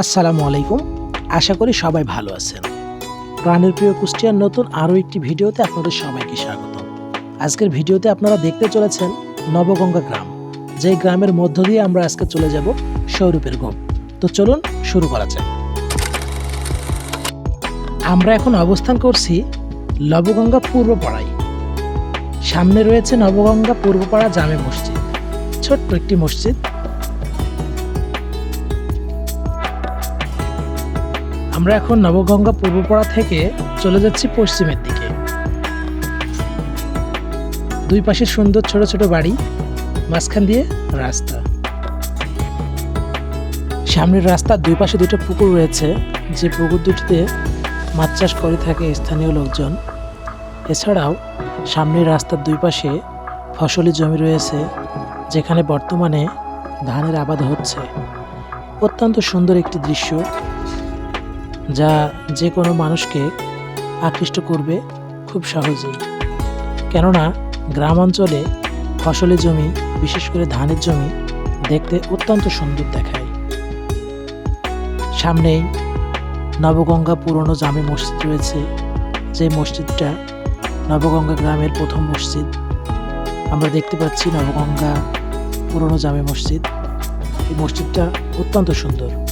আসসালামু আলাইকুম। আশা করি সবাই ভালো আছেন। প্রাণের প্রিয় কুষ্টিয়ার নতুন আরও একটি ভিডিওতে আপনাদের সবাইকে স্বাগত। আজকের ভিডিওতে আপনারা দেখতে চলেছেন নবগঙ্গা গ্রাম। যেই গ্রামের মধ্য দিয়ে আমরা আজকে চলে যাব সৌরূপের গোপ তো চলুন শুরু করা যাক। আমরা এখন অবস্থান করছি নবগঙ্গা পূর্বপাড়ায়। সামনে রয়েছে নবগঙ্গা পূর্বপাড়া জামে মসজিদ। ছোট্ট একটি মসজিদ। আমরা এখন নবগঙ্গা পূর্বপাড়া থেকে চলে যাচ্ছি পশ্চিমের দিকে। দুই পাশে সুন্দর ছোট ছোট বাড়ি, মাঝখান দিয়ে রাস্তা। সামনের রাস্তার দুই পাশে দুটো পুকুর রয়েছে, যে পুকুর দুটিতে মাছ চাষ করে থাকে স্থানীয় লোকজন। এছাড়াও সামনের রাস্তার দুই পাশে ফসলি জমি রয়েছে, যেখানে বর্তমানে ধানের আবাদ হচ্ছে। অত্যন্ত সুন্দর একটি দৃশ্য। যা যে কোনো মানুষকে আকৃষ্ট করবে খুব সহজেই। কেননা গ্রাম অঞ্চলে ফসলের জমি, বিশেষ করে ধানের জমি, দেখতে অত্যন্ত সুন্দর দেখায়। সামনেই নবগঙ্গা পুরনো জামে মসজিদ রয়েছে। যে মসজিদটা নবগঙ্গা গ্রামের প্রথম মসজিদ। আমরা দেখতে পাচ্ছি নবগঙ্গা পুরনো জামে মসজিদ। এই মসজিদটা অত্যন্ত সুন্দর।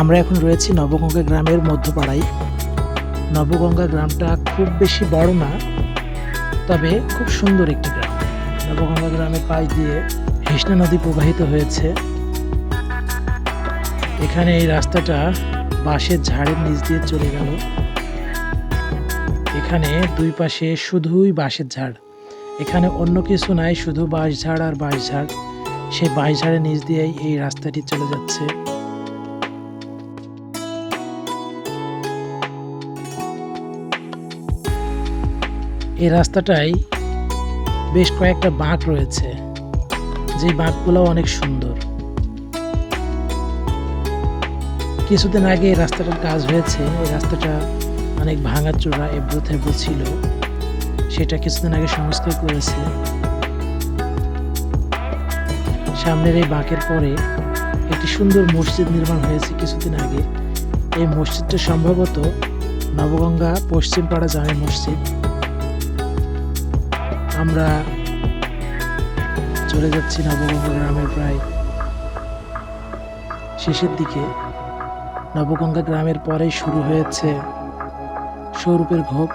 আমরা এখন রয়েছি নবগঙ্গা গ্রামের মধ্যপাড়ায়। নবগঙ্গা গ্রামটা খুব বেশি বড় না, তবে খুব সুন্দর একটি গ্রাম। নবগঙ্গা গ্রামের পাশ দিয়ে কৃষ্ণা নদী প্রবাহিত হয়েছে। এখানে এই রাস্তাটা বাঁশের ঝাড়ের নিচ দিয়ে চলে গেল। এখানে দুই পাশে শুধুই বাঁশের ঝাড়। এখানে অন্য কিছু নাই, শুধু বাঁশ ঝাড় আর বাঁশ ঝাড়। সেই বাঁশ ঝাড়ের নিচ দিয়েই এই রাস্তাটি চলে যাচ্ছে। এই রাস্তাটায় বেশ কয়েকটা বাঁক রয়েছে। যে বাঁকগুলো অনেক সুন্দর। কিছুদিন আগে এই রাস্তাটার কাজ হয়েছে। এই রাস্তাটা অনেক ভাঙাচোরা এবড়ো থেবড়ো ছিল। সেটা কিছুদিন আগে সংস্কার করেছে। সামনের এই বাঁকের পরে একটি সুন্দর মসজিদ নির্মাণ হয়েছে কিছুদিন আগে। এই মসজিদটা সম্ভবত নবগঙ্গা পশ্চিম পাড়া জামে মসজিদ। আমরা চলে যাচ্ছি নবগঙ্গা গ্রামের প্রায় শেষের দিকে। নবগঙ্গা গ্রামের পরেই শুরু হয়েছে স্বরূপের ঘোপ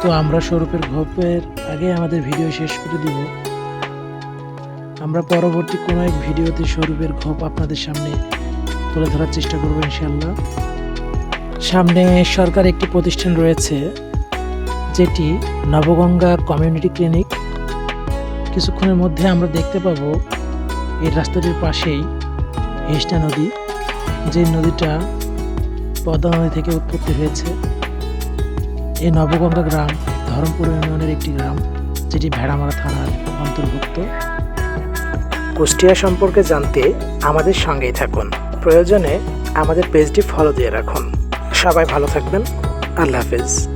তো আমরা স্বরূপের ঘোপের আগে আমাদের ভিডিও শেষ করে দিব। আমরা পরবর্তী কোনো এক ভিডিওতে স্বরূপের ঘোপ আপনাদের সামনে তুলে ধরার চেষ্টা করব ইনশাল্লাহ সামনে সরকার একটি প্রতিষ্ঠান রয়েছে। যেটি নবগঙ্গা কমিউনিটি ক্লিনিক। কিছুক্ষণের মধ্যে আমরা দেখতে পাবো এই রাস্তাটির পাশেই হেসনা নদী, যে নদীটা পদ্মা নদী থেকে উৎপত্তি হয়েছে। এই নবগঙ্গা গ্রাম ধরমপুর ইউনিয়নের একটি গ্রাম, যেটি ভেড়ামারা থানার অন্তর্ভুক্ত। কুষ্টিয়া সম্পর্কে জানতে আমাদের সঙ্গেই থাকুন। প্রয়োজনে আমাদের পেজটি ফলো দিয়ে রাখুন। সবাই ভালো থাকবেন। আল্লাহ হাফেজ।